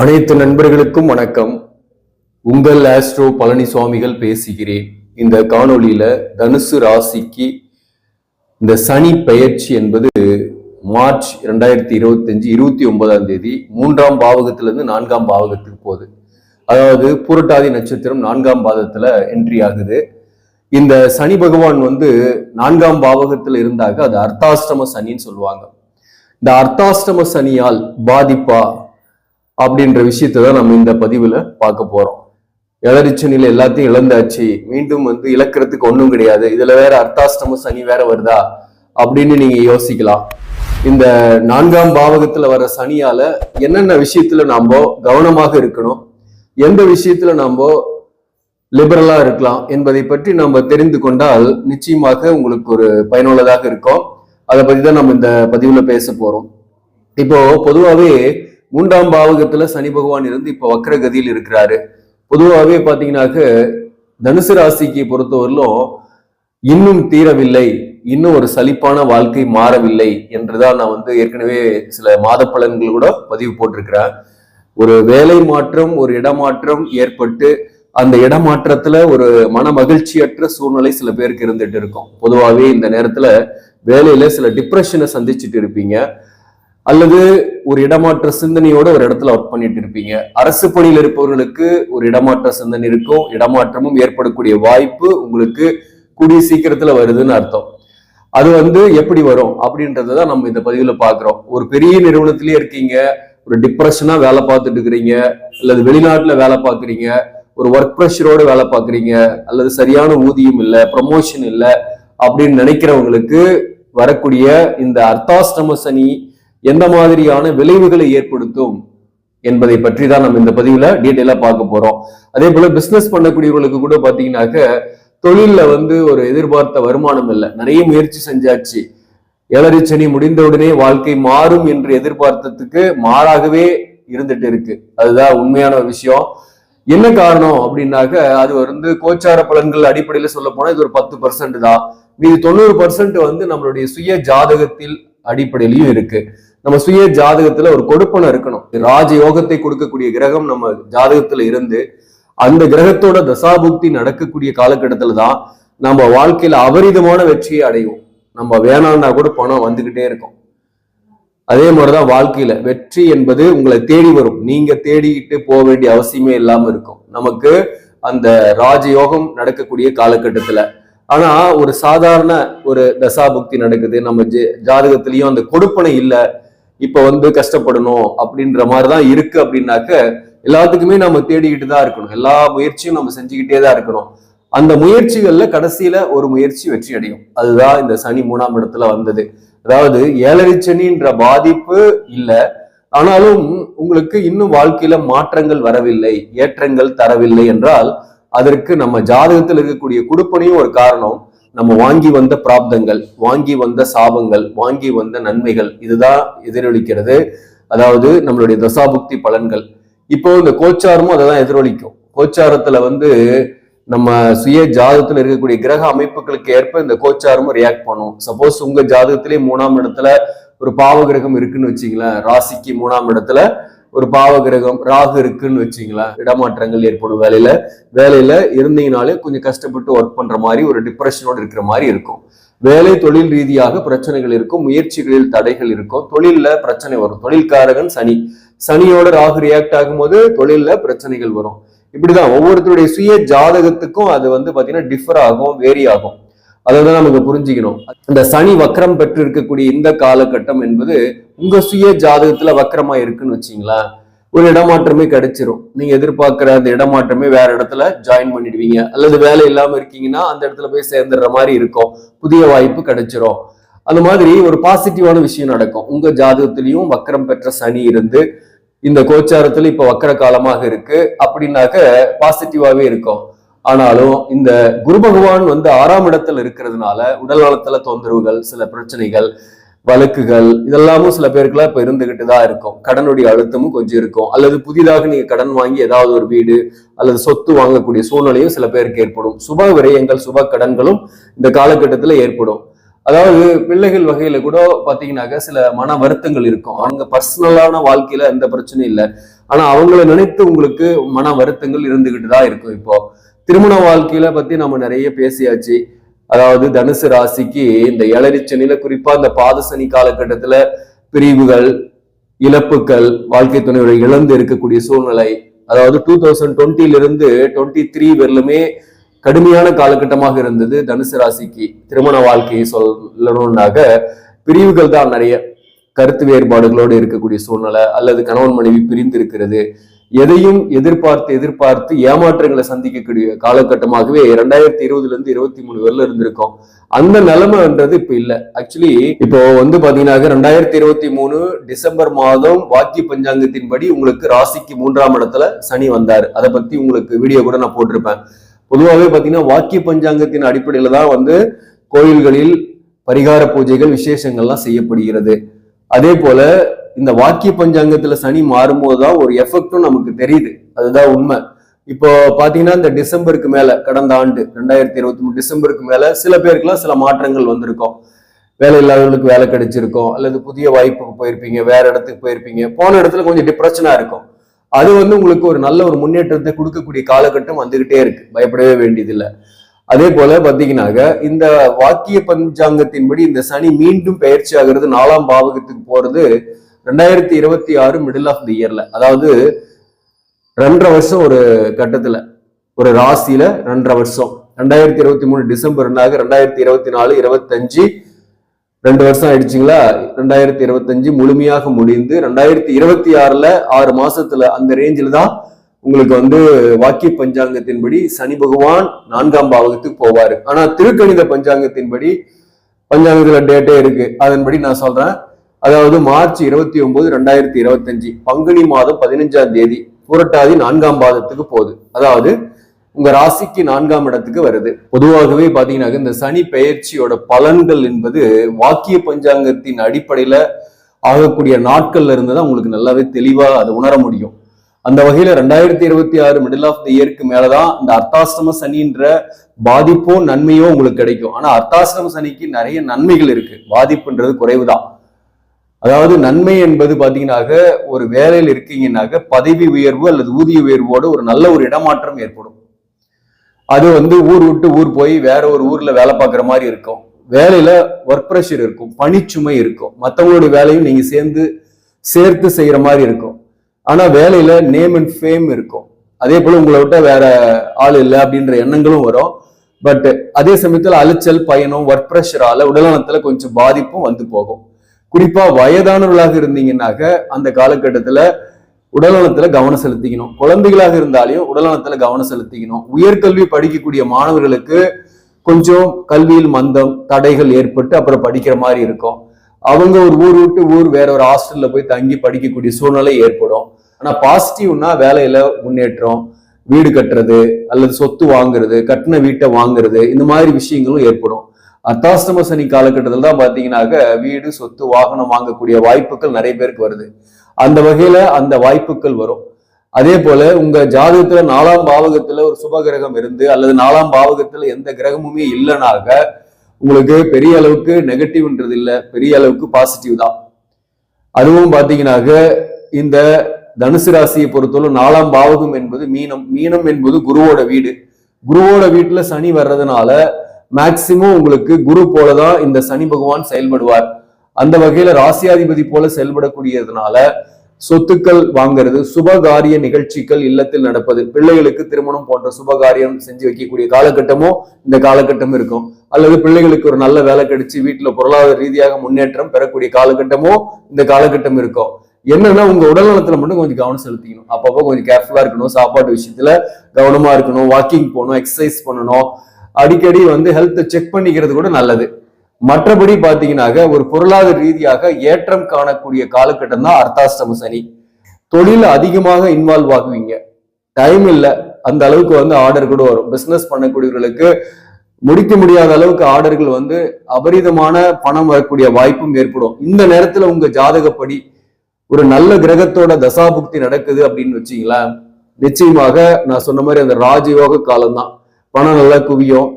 அனைத்து நண்பர்களுக்கும் வணக்கம். உங்கள் ஆஸ்ட்ரோ பழனி சுவாமிகள் பேசுகிறேன். இந்த காணொளியில தனுசு ராசிக்கு இந்த சனி பெயர்ச்சி என்பது மார்ச் இரண்டாயிரத்தி இருபத்தஞ்சு இருபத்தி ஒன்பதாம் தேதி மூன்றாம் பாவகத்திலிருந்து நான்காம் பாவகத்துக்கு போகுது. அதாவது பூரட்டாதி நட்சத்திரம் நான்காம் பாதத்துல என்ட்ரி ஆகுது. இந்த சனி பகவான் வந்து நான்காம் பாவகத்தில் இருந்தாக அது அர்த்தாஷ்டம சனின்னு சொல்லுவாங்க. இந்த அர்த்தாஷ்டம சனியால் பாதிப்பா அப்படின்ற விஷயத்தை தான் நம்ம இந்த பதிவில் பார்க்க போறோம். நிலை எல்லாத்தையும் இழந்தாச்சு. மீண்டும் வந்து இழக்கிறதுக்கு ஒன்றும் கிடையாது. இதில் வேற அர்த்தாஷ்டம சனி வேற வருதா? அப்படின்னு நீங்கள் யோசிக்கலாம். இந்த நான்காம் பாவகத்துல வர சனியால என்னென்ன விஷயத்துல நாம கவனமாக இருக்கணும்? எந்த விஷயத்துல நாம லிபரலா இருக்கலாம் என்பதை பற்றி நம்ம தெரிந்து கொண்டால் நிச்சயமாக உங்களுக்கு ஒரு பயனுள்ளதாக இருக்கும். அதை பத்தி தான் நம்ம இந்த பதிவுல பேச போறோம். இப்போ பொதுவாகவே மூன்றாம் பாவகத்துல சனி பகவான் இருந்து இப்போ வக்ரகதியில் இருக்கிறாரு. பொதுவாகவே பாத்தீங்கன்னாக்க தனுசு ராசிக்கு பொறுத்தவரையிலும் இன்னும் தீரவில்லை இன்னும் ஒரு சலிப்பான வாழ்க்கை மாறவில்லை என்றுதான் நான் வந்து ஏற்கனவே சில மாத பலன்கள் கூட பதிவு போட்டிருக்கிறேன். ஒரு வேலை மாற்றம் ஒரு இடமாற்றம் ஏற்பட்டு அந்த இடமாற்றத்துல ஒரு மன மகிழ்ச்சியற்ற சூழ்நிலை சில பேருக்கு இருந்துட்டு இருக்கும். பொதுவாகவே இந்த நேரத்துல வேலையில சில டிப்ரெஷனை சந்திச்சுட்டு இருப்பீங்க. அல்லது ஒரு இடமாற்ற சிந்தனையோட ஒரு இடத்துல ஒர்க் பண்ணிட்டு இருப்பீங்க. அரசு பணியில் இருப்பவர்களுக்கு ஒரு இடமாற்ற சிந்தனை இருக்கும். இடமாற்றமும் ஏற்படக்கூடிய வாய்ப்பு உங்களுக்கு கூடிய சீக்கிரத்துல வருதுன்னு அர்த்தம். அது வந்து எப்படி வரும்? அப்படின்றத தான் நம்ம இந்த பதிவுல பாக்குறோம் ஒரு பெரிய நிறுவனத்திலேயே இருக்கீங்க. ஒரு டிப்ரெஷனா வேலை பார்த்துட்டு இருக்கிறீங்க. அல்லது வெளிநாட்டுல வேலை பார்க்குறீங்க. ஒரு ஒர்க் ப்ரெஷரோட வேலை பார்க்குறீங்க. அல்லது சரியான ஊதியம் இல்லை ப்ரமோஷன் இல்லை அப்படின்னு நினைக்கிறவங்களுக்கு வரக்கூடிய இந்த அர்த்தாஷ்டம சனி எந்த மாதிரியான விளைவுகளை ஏற்படுத்தும் என்பதை பற்றி தான் நம்ம இந்த பதிவுல டீட்டெயிலா பார்க்க போறோம். அதே போல பிசினஸ் பண்ணக்கூடியவர்களுக்கு கூட பாத்தீங்கன்னாக்க தொழில்ல வந்து ஒரு எதிர்பார்த்த வருமானம் இல்லை. நிறைய முயற்சி செஞ்சாச்சு. ஏழரை சனி முடிந்தவுடனே வாழ்க்கை மாறும் என்று எதிர்பார்த்ததுக்கு மாறாகவே இருந்துட்டு இருக்கு. அதுதான் உண்மையான ஒரு விஷயம். என்ன காரணம் அப்படின்னாக்க அது வந்து கோச்சார பலன்கள் அடிப்படையில சொல்ல போனா இது ஒரு பத்து பர்சன்ட் தான். மீது தொண்ணூறு பர்சன்ட் வந்து நம்மளுடைய சுய ஜாதகத்தில் அடிப்படையிலையும் இருக்கு. நம்ம சுய ஜாதகத்துல ஒரு கொடுப்பனை இருக்கணும். ராஜ யோகத்தை கொடுக்கக்கூடிய கிரகம் நம்ம ஜாதகத்துல இருந்து அந்த கிரகத்தோட தசாபுக்தி நடக்கக்கூடிய காலகட்டத்துல தான் நம்ம வாழ்க்கையில அபரிதமான வெற்றியை அடைவோம். நம்ம வேணாண்டா கூட பணம் வந்துகிட்டே இருக்கும். அதே மாதிரிதான் வாழ்க்கையில வெற்றி என்பது உங்களை தேடி வரும். நீங்க தேடிக்கிட்டு போக வேண்டிய அவசியமே இல்லாம இருக்கும். நமக்கு அந்த ராஜயோகம் நடக்கக்கூடிய காலகட்டத்துல. ஆனா ஒரு சாதாரண ஒரு தசாபுக்தி நடக்குது. நம்ம ஜாதகத்திலயும் அந்த கொடுப்பனை இல்லை. இப்ப வந்து கஷ்டப்படணும் அப்படின்ற மாதிரிதான் இருக்கு அப்படின்னாக்க எல்லாத்துக்குமே நம்ம தேடிக்கிட்டு தான் இருக்கணும். எல்லா முயற்சியும் நம்ம செஞ்சுக்கிட்டே தான் இருக்கணும். அந்த முயற்சிகள்ல கடைசியில ஒரு முயற்சி வெற்றி அடையும். அதுதான் இந்த சனி மூணாம் இடத்துல வந்தது. அதாவது ஏழரை சனின்ற பாதிப்பு இல்ல. ஆனாலும் உங்களுக்கு இன்னும் வாழ்க்கையில மாற்றங்கள் வரவில்லை ஏற்றங்கள் தரவில்லை என்றால் அதற்கு நம்ம ஜாதகத்தில் இருக்கக்கூடிய குடுப்பனையும் ஒரு காரணம். நம்ம வாங்கி வந்த பிராப்தங்கள் வாங்கி வந்த சாபங்கள் வாங்கி வந்த நன்மைகள் இதுதான் எதிரொலிக்கிறது. அதாவது நம்மளுடைய தசாபுக்தி பலன்கள். இப்போ இந்த கோச்சாரமும் அதை தான் எதிரொலிக்கும். கோச்சாரத்துல வந்து நம்ம சுய ஜாதகத்துல இருக்கக்கூடிய கிரக அமைப்புகளுக்கு ஏற்ப இந்த கோச்சாரமும் ரியாக்ட் பண்ணும். சப்போஸ் உங்க ஜாதகத்திலே மூணாம் இடத்துல ஒரு பாவ கிரகம் இருக்குன்னு வச்சுங்களேன் ராசிக்கு மூணாம் இடத்துல ஒரு பாவ கிரகம் ராகு இருக்குன்னு வச்சிங்களா? இடமாற்றங்கள் ஏற்படும் வேலையில. வேலையில இருந்தீங்கனாலே கொஞ்சம் கஷ்டப்பட்டு ஒர்க் பண்ற மாதிரி ஒரு டிப்ரெஷனோட இருக்கிற மாதிரி இருக்கும். வேலை தொழில் ரீதியாக பிரச்சனைகள் இருக்கும் முயற்சிகளில் தடைகள் இருக்கும். தொழில்ல பிரச்சனை வரும். தொழில்காரகன் சனி. சனியோட ராகு ரியாக்ட் ஆகும்போது தொழில்ல பிரச்சனைகள் வரும். இப்படிதான் ஒவ்வொருத்தருடைய சுய ஜாதகத்துக்கும் அது வந்து பாத்தீங்கன்னா டிஃபர் ஆகும் வேரி ஆகும். அதைதான் நமக்கு புரிஞ்சுக்கணும். இந்த சனி வக்ரம் பெற்று இருக்கக்கூடிய இந்த காலகட்டம் என்பது உங்க சுய ஜாதகத்துல வக்கரமா இருக்குன்னு வச்சீங்களேன். ஒரு இடமாற்றமே கிடைச்சிரும். நீங்க எதிர்பார்க்கிற அந்த இடமாற்றமே வேற இடத்துல ஜாயின் பண்ணிடுவீங்க. அல்லது வேலை இல்லாம இருக்கீங்கன்னா அந்த இடத்துல போய் சேர்ந்துடுற மாதிரி இருக்கும். புதிய வாய்ப்பு கிடைச்சிரும். அந்த மாதிரி ஒரு பாசிட்டிவான விஷயம் நடக்கும். உங்க ஜாதகத்திலையும் வக்கரம் பெற்ற சனி இருந்து இந்த கோச்சாரத்துல இப்ப வக்கர காலமாக இருக்கு. அப்படின்னாக்க பாசிட்டிவாவே இருக்கும். ஆனாலும் இந்த குரு பகவான் வந்து ஆறாம் இடத்துல இருக்கிறதுனால உடல் நலத்துல தொந்தரவுகள் சில பிரச்சனைகள் வழக்குகள் இதெல்லாமும் சில பேருக்குலாம் இப்ப இருந்துகிட்டு தான் இருக்கும். கடனுடைய அழுத்தமும் கொஞ்சம் இருக்கும். அல்லது புதிதாக நீங்க கடன் வாங்கி ஏதாவது ஒரு வீடு அல்லது சொத்து வாங்கக்கூடிய சூழ்நிலையும் சில பேருக்கு ஏற்படும். சுப விரயங்கள் சுப கடன்களும் இந்த காலகட்டத்துல ஏற்படும். அதாவது பிள்ளைகள் வகையில கூட பாத்தீங்கன்னாக்க சில மன வருத்தங்கள் இருக்கும். அவங்க பர்சனலான வாழ்க்கையில எந்த பிரச்சனையும் இல்லை. ஆனா அவங்கள நினைத்து உங்களுக்கு மன வருத்தங்கள் இருந்துகிட்டு தான் இருக்கும் இப்போ. திருமண வாழ்க்கையில பத்தி நம்ம நிறைய பேசியாச்சு. அதாவது தனுசு ராசிக்கு இந்த இளரிச்சனில குறிப்பா இந்த பாதசனி காலகட்டத்துல பிரிவுகள் இழப்புகள் வாழ்க்கை துணையோட இழந்து இருக்கக்கூடிய சூழ்நிலை. அதாவது டூ தௌசண்ட் டுவெண்ட்டில இருந்து டுவெண்ட்டி த்ரீ வரலுமே கடுமையான காலகட்டமாக இருந்தது தனுசு ராசிக்கு. திருமண வாழ்க்கையை சொல்லணும்னாக பிரிவுகள் தான் நிறைய கருத்து வேறுபாடுகளோடு இருக்கக்கூடிய சூழ்நிலை அல்லது கணவன் மனைவி பிரிந்து இருக்கிறது எதையும் எதிர்பார்த்து எதிர்பார்த்து ஏமாற்றங்களை சந்திக்கக்கூடிய காலகட்டமாகவே ரெண்டாயிரத்தி இருபதுல இருந்து இருபத்தி மூணு வரல இருந்திருக்கோம். அந்த நிலைமைன்றது இப்ப இல்ல. ஆக்சுவலி இப்போ வந்து பாத்தீங்கன்னா ரெண்டாயிரத்தி இருபத்தி மூணு டிசம்பர் மாதம் வாக்கிய பஞ்சாங்கத்தின்படி உங்களுக்கு ராசிக்கு மூன்றாம் இடத்துல சனி வந்தாரு. அதை பத்தி உங்களுக்கு வீடியோ கூட நான் போட்டிருப்பேன். பொதுவாகவே பாத்தீங்கன்னா வாக்கிய பஞ்சாங்கத்தின் அடிப்படையில தான் வந்து கோயில்களில் பரிகார பூஜைகள் விசேஷங்கள்லாம் செய்யப்படுகிறது. அதே போல இந்த வாக்கிய பஞ்சாங்கத்துல சனி மாறும்போது தான் ஒரு எஃபெக்டும் நமக்கு தெரியுது. அதுதான் உண்மை. இப்போ பாத்தீங்கன்னா இந்த டிசம்பருக்கு மேல கடந்த ஆண்டு ரெண்டாயிரத்தி இருபத்தி மூணு டிசம்பருக்கு மேல சில பேருக்குலாம் சில மாற்றங்கள் வந்திருக்கும். வேலை இல்லாதவங்களுக்கு வேலை கிடைச்சிருக்கும் அல்லது புதிய வாய்ப்புக்கு போயிருப்பீங்க வேற இடத்துக்கு போயிருப்பீங்க. போன இடத்துல கொஞ்சம் டிப்ரெஷனா இருக்கும். அது வந்து உங்களுக்கு ஒரு நல்ல ஒரு முன்னேற்றத்தை கொடுக்கக்கூடிய காலகட்டம் வந்துகிட்டே இருக்கு. பயப்படவே வேண்டியதில்லை. அதே போல பாத்தீங்கன்னாக்க இந்த வாக்கிய பஞ்சாங்கத்தின்படி இந்த சனி மீண்டும் பயிற்சி ஆகிறது நாலாம் பாவகத்துக்கு போறது ரெண்டாயிரத்தி இருபத்தி ஆறு மிடில் ஆஃப் தி இயர்ல அதாவது ரெண்டரை வருஷம் ஒரு கட்டத்துல ஒரு ராசியில ரெண்டரை வருஷம். ரெண்டாயிரத்தி இருபத்தி மூணு டிசம்பர்னாக ரெண்டாயிரத்தி இருபத்தி நாலு இருபத்தஞ்சு ரெண்டு வருஷம் ஆயிடுச்சுங்களா? ரெண்டாயிரத்தி இருபத்தஞ்சு முழுமையாக முடிந்து ரெண்டாயிரத்தி இருபத்தி ஆறுல ஆறு மாசத்துல அந்த ரேஞ்சில் தான் உங்களுக்கு வந்து வாக்கிய பஞ்சாங்கத்தின்படி சனி பகவான் நான்காம் பாவகத்துக்கு போவாரு. ஆனா திருக்கணித பஞ்சாங்கத்தின்படி பஞ்சாங்கத்துல டேட்டே இருக்கு. அதன்படி நான் சொல்றேன். அதாவது மார்ச் இருபத்தி ஒன்பது ரெண்டாயிரத்தி இருபத்தஞ்சு பங்குனி மாதம் பதினஞ்சாம் தேதி புரட்டாதி நான்காம் பாதத்துக்கு போகுது. அதாவது உங்க ராசிக்கு நான்காம் இடத்துக்கு வருது. பொதுவாகவே பாத்தீங்கன்னா இந்த சனி பெயர்ச்சியோட பலன்கள் என்பது வாக்கிய பஞ்சாங்கத்தின் அடிப்படையில ஆகக்கூடிய நாட்கள்ல இருந்து தான் உங்களுக்கு நல்லாவே தெளிவா அதை உணர முடியும். அந்த வகையில ரெண்டாயிரத்தி இருபத்தி ஆறு மிடில் ஆஃப் த இயருக்கு மேலதான் இந்த அர்த்தாசிரம சனின்ற பாதிப்போ நன்மையோ உங்களுக்கு கிடைக்கும். ஆனா அர்த்தாசிரம சனிக்கு நிறைய நன்மைகள் இருக்கு. பாதிப்புன்றது குறைவுதான். அதாவது நன்மை என்பது பாத்தீங்கன்னாக்க ஒரு வேலையில் இருக்கீங்கன்னாக்க பதவி உயர்வு அல்லது ஊதிய உயர்வோடு ஒரு நல்ல ஒரு இடமாற்றம் ஏற்படும். அது வந்து ஊர் விட்டு ஊர் போய் வேற ஒரு ஊர்ல வேலை பார்க்குற மாதிரி இருக்கும். வேலையில ஒர்க் ப்ரெஷர் இருக்கும் பணிச்சுமை இருக்கும். மற்றவங்களுடைய வேலையும் நீங்க சேர்ந்து சேர்த்து செய்யற மாதிரி இருக்கும். ஆனா வேலையில நேம் அண்ட் ஃபேம் இருக்கும். அதே போல உங்களை விட்ட வேற ஆள் இல்லை அப்படின்ற எண்ணங்களும் வரும். பட் அதே சமயத்தில் அலைச்சல் பயணம் ஒர்க் ப்ரெஷரால உடல்நலத்துல கொஞ்சம் பாதிப்பும் வந்து போகும். குறிப்பா வயதானவர்களாக இருந்தீங்கன்னாக்க அந்த காலகட்டத்துல உடல்நலத்துல கவனம் செலுத்திக்கணும். குழந்தைகளாக இருந்தாலையும் உடல்நலத்துல கவனம் செலுத்திக்கணும். உயர்கல்வி படிக்கக்கூடிய மாணவர்களுக்கு கொஞ்சம் கல்வியில் மந்தம் தடைகள் ஏற்பட்டு அப்புறம் படிக்கிற மாதிரி இருக்கும். அவங்க ஒரு ஊர் விட்டு ஊர் வேற ஒரு ஹாஸ்டல்ல போய் தங்கி படிக்கக்கூடிய சூழ்நிலை ஏற்படும். ஆனா பாசிட்டிவ்னா வேலையில முன்னேற்றம் வீடு கட்டுறது அல்லது சொத்து வாங்குறது கட்டின வீட்டை வாங்குறது இந்த மாதிரி விஷயங்களும் ஏற்படும். அத்தாஷ்டம சனி காலகட்டத்தில் தான் பார்த்தீங்கன்னாக்க வீடு சொத்து வாகனம் வாங்கக்கூடிய வாய்ப்புகள் நிறைய பேருக்கு வருது. அந்த வகையில அந்த வாய்ப்புகள் வரும். அதே போல உங்க ஜாதகத்துல நாலாம் பாவகத்துல ஒரு சுப கிரகம் இருந்து அல்லது நாலாம் பாவகத்துல எந்த கிரகமுமே இல்லைனாக உங்களுக்கு பெரிய அளவுக்கு நெகட்டிவ்ன்றது இல்லை. பெரிய அளவுக்கு பாசிட்டிவ் தான். அதுவும் பார்த்தீங்கன்னாக்க இந்த தனுசு ராசியை பொறுத்தவரை நாலாம் பாவகம் என்பது மீனம். மீனம் என்பது குருவோட வீடு. குருவோட வீட்டுல சனி வர்றதுனால மேக்சிமம் உங்களுக்கு குரு போலதான் இந்த சனி பகவான் செயல்படுவார். அந்த வகையில ராசியாதிபதி போல செயல்படக்கூடியதுனால சொத்துக்கள் வாங்குறது சுபகாரிய நிகழ்ச்சிகள் இல்லத்தில் நடப்பது பிள்ளைகளுக்கு திருமணம் போன்ற சுபகாரியம் செஞ்சு வைக்கக்கூடிய காலகட்டமும் இந்த காலகட்டம் இருக்கும். அல்லது பிள்ளைகளுக்கு ஒரு நல்ல வேலை கிடைச்சு வீட்டுல பொருளாதார ரீதியாக முன்னேற்றம் பெறக்கூடிய காலகட்டமும் இந்த காலகட்டம் இருக்கும். என்னன்னா உங்க உடல் நலத்துல மட்டும் கொஞ்சம் கவனம் செலுத்திக்கணும். அப்பப்போ கொஞ்சம் கேர்ஃபுல்லா இருக்கணும். சாப்பாட்டு விஷயத்துல கவனமா இருக்கணும். வாக்கிங் போகணும் எக்ஸசைஸ் பண்ணணும். அடிக்கடி வந்து ஹெல்த்தை செக் பண்ணிக்கிறது கூட நல்லது. மற்றபடி பாத்தீங்கன்னாக்க ஒரு பொருளாதார ரீதியாக ஏற்றம் காணக்கூடிய காலகட்டம் தான் அர்த்தாஷ்டம சனி. தொழில் அதிகமாக இன்வால்வ் ஆகுவீங்க. டைம் இல்லை அந்த அளவுக்கு வந்து ஆர்டர் கூட வரும். பிசினஸ் பண்ணக்கூடியவர்களுக்கு முடிக்க முடியாத அளவுக்கு ஆர்டர்கள் வந்து அபரிதமான பணம் வரக்கூடிய வாய்ப்பும் ஏற்படும். இந்த நேரத்துல உங்க ஜாதகப்படி ஒரு நல்ல கிரகத்தோட தசாபுக்தி நடக்குது அப்படின்னு வச்சிங்களேன். நிச்சயமாக நான் சொன்ன மாதிரி அந்த ராஜயோக காலம் தான். பணம் நல்லா குவியும்.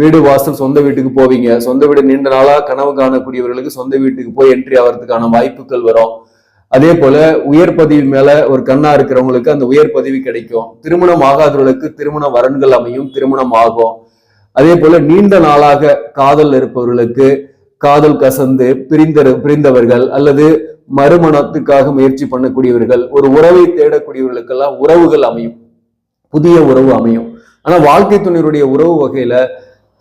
வீடு வாசல் சொந்த வீட்டுக்கு போவீங்க. சொந்த வீடு நீண்ட நாளாக கனவு காணக்கூடியவர்களுக்கு சொந்த வீட்டுக்கு போய் என்ட்ரி ஆகிறதுக்கான வாய்ப்புகள் வரும். அதே போல உயர் பதவி மேல ஒரு கண்ணா இருக்கிறவங்களுக்கு அந்த உயர் பதவி கிடைக்கும். திருமணம் ஆகாதவர்களுக்கு திருமண வரன்கள் அமையும் திருமணம் ஆகும். அதே போல நீண்ட நாளாக காதல் இருப்பவர்களுக்கு காதல் கசந்து பிரிந்த பிரிந்தவர்கள் அல்லது மறுமணத்துக்காக முயற்சி பண்ணக்கூடியவர்கள் ஒரு உறவை தேடக்கூடியவர்களுக்கெல்லாம் உறவுகள் அமையும். புதிய உறவு அமையும். ஆனால் வாழ்க்கை துணையுடைய உறவு வகையில்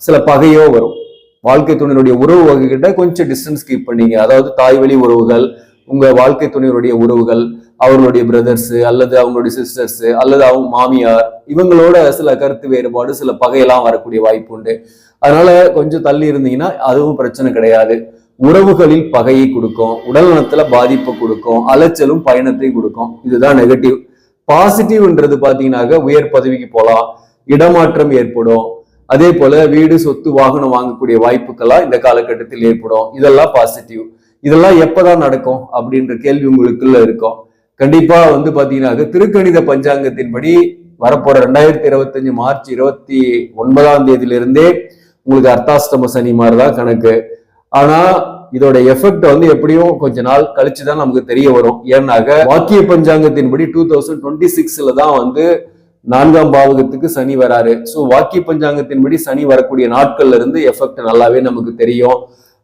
சில பகையோ வரும். வாழ்க்கை துணையினுடைய உறவு வகை கிட்ட கொஞ்சம் டிஸ்டன்ஸ் கீப் பண்ணீங்க. அதாவது தாய் வழி உறவுகள் உங்க வாழ்க்கை துணையுடைய உறவுகள் அவர்களுடைய பிரதர்ஸ் அல்லது அவங்களுடைய சிஸ்டர்ஸ் அல்லது அவங்க மாமியார் இவங்களோட சில கருத்து வேறுபாடு சில பகையெல்லாம் வரக்கூடிய வாய்ப்பு உண்டு. அதனால கொஞ்சம் தள்ளி இருந்தீங்கன்னா அதுவும் பிரச்சனை கிடையாது. உறவுகளில் பகையை கொடுக்கும் உடல் நலத்துல பாதிப்பை கொடுக்கும் அலைச்சலும் பயணத்தை கொடுக்கும். இதுதான் நெகட்டிவ் பாசிட்டிவ்ன்றது பாத்தீங்கன்னாக்க உயர் பதவிக்கு போகலாம் இடமாற்றம் ஏற்படும். அதே போல வீடு சொத்து வாகனம் வாங்கக்கூடிய வாய்ப்புகள்லாம் இந்த காலகட்டத்தில் ஏற்படும். இதெல்லாம் பாசிட்டிவ் இதெல்லாம் எப்பதான் நடக்கும் அப்படின்ற கேள்வி உங்களுக்குள்ள இருக்கும். கண்டிப்பா வந்து பாத்தீங்கன்னா திருக்கணித பஞ்சாங்கத்தின்படி வரப்போற ரெண்டாயிரத்தி இருபத்தஞ்சு மார்ச் இருபத்தி ஒன்பதாம் தேதியிலிருந்தே உங்களுக்கு அர்த்தாஷ்டம சனி மாதிரிதான் கணக்கு. ஆனா இதோட எஃபெக்ட் வந்து எப்படியும் கொஞ்ச நாள் கழிச்சுதான் நமக்கு தெரிய வரும். ஏன்னாக வாக்கிய பஞ்சாங்கத்தின்படி டூ தௌசண்ட் டுவெண்ட்டி சிக்ஸ்ல தான் வந்து நான்காம் பாவகத்துக்கு சனி வராரு. ஸோ வாக்கிய பஞ்சாங்கத்தின்படி சனி வரக்கூடிய நாட்கள்ல இருந்து எஃபெக்ட் நல்லாவே நமக்கு தெரியும்.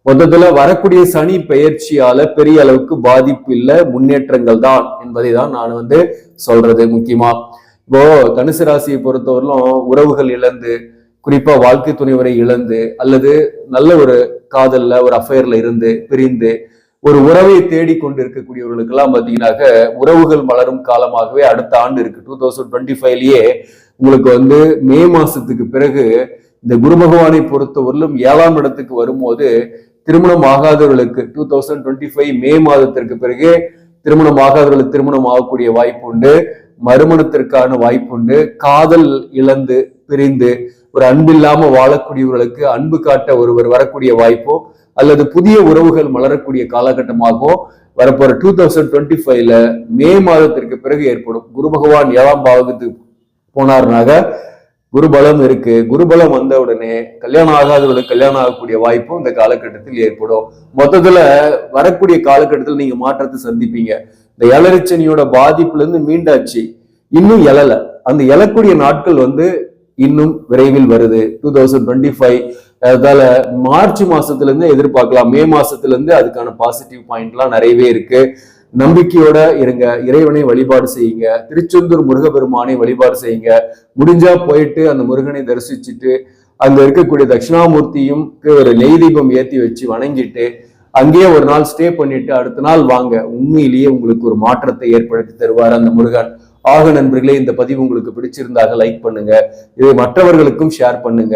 மொத்தத்துல வரக்கூடிய சனி பெயர்ச்சியால பெரிய அளவுக்கு பாதிப்பு இல்லை முன்னேற்றங்கள் தான் என்பதை தான் நான் வந்து சொல்றது முக்கியமா. இப்போ தனுசு ராசியை பொறுத்தவரையிலும் உறவுகள் இழந்து குறிப்பா வாழ்க்கை துணைவரை இழந்து அல்லது நல்ல ஒரு காதல்ல ஒரு அஃபேர்ல இருந்து பிரிந்து ஒரு உறவை தேடி கொண்டு இருக்கக்கூடியவர்களுக்கெல்லாம் பார்த்தீங்கன்னாக்க உறவுகள் மலரும் காலமாகவே அடுத்த ஆண்டு இருக்கு. டூ தௌசண்ட் டுவெண்ட்டி ஃபைவ்லயே உங்களுக்கு வந்து மே மாசத்துக்கு பிறகு இந்த குரு பகவானை பொறுத்தவரையிலும் ஏழாம் இடத்துக்கு வரும்போது திருமணம் ஆகாதவர்களுக்கு two thousand twenty five May மாதத்திற்கு பிறகு திருமணம் ஆகாதவர்களுக்கு திருமணம் ஆகக்கூடிய வாய்ப்பு உண்டு. மறுமணத்திற்கான வாய்ப்பு உண்டு. காதல் இழந்து பிரிந்து ஒரு அன்பில்லாம வாழக்கூடியவர்களுக்கு அன்பு காட்ட ஒருவர் வரக்கூடிய வாய்ப்போ. அல்லது புதிய உறவுகள் மலரக்கூடிய காலகட்டமாகவோ வரப்போற டூ தௌசண்ட் டுவெண்ட்டி ஃபைவ்ல மே மாதத்திற்கு பிறகு ஏற்படும் குரு பகவான் ஏழாம் பாவகத்துக்கு போனார்னாக குருபலம் இருக்கு. குருபலம் வந்த உடனே கல்யாணம் ஆகாதவர்களுக்கு கல்யாணம் ஆகக்கூடிய வாய்ப்பும் இந்த காலகட்டத்தில் ஏற்படும். மொத்தத்துல வரக்கூடிய காலகட்டத்தில் நீங்க மாற்றத்தை சந்திப்பீங்க. இந்த எலரிச்சனியோட பாதிப்புல இருந்து மீண்டாச்சு. இன்னும் எழல. அந்த எழக்கூடிய நாட்கள் வந்து இன்னும் விரைவில் வருது. டூ தௌசண்ட் டுவெண்ட்டி ஃபைவ் அதால மார்ச் மாசத்துல இருந்து எதிர்பார்க்கலாம். மே மாசத்துல இருந்து அதுக்கான பாசிட்டிவ் பாயிண்ட்லாம் நிறையவே இருக்கு. நம்பிக்கையோட இருங்க. இறைவனை வழிபாடு செய்யுங்க. திருச்செந்தூர் முருகப்பெருமானை வழிபாடு செய்யுங்க. முடிஞ்சா போயிட்டு அந்த முருகனை தரிசிச்சுட்டு அங்க இருக்கக்கூடிய தட்சிணாமூர்த்தியும் ஒரு நெய் தீபம் ஏத்தி வச்சு வணங்கிட்டு அங்கேயே ஒரு நாள் ஸ்டே பண்ணிட்டு அடுத்த நாள் வாங்க. உண்மையிலேயே உங்களுக்கு ஒரு மாற்றத்தை ஏற்படுத்தி தருவார் அந்த முருகன். ஆக நண்பர்களே இந்த பதிவு உங்களுக்கு பிடிச்சிருந்தாக லைக் பண்ணுங்க. இதை மற்றவர்களுக்கும் ஷேர் பண்ணுங்க.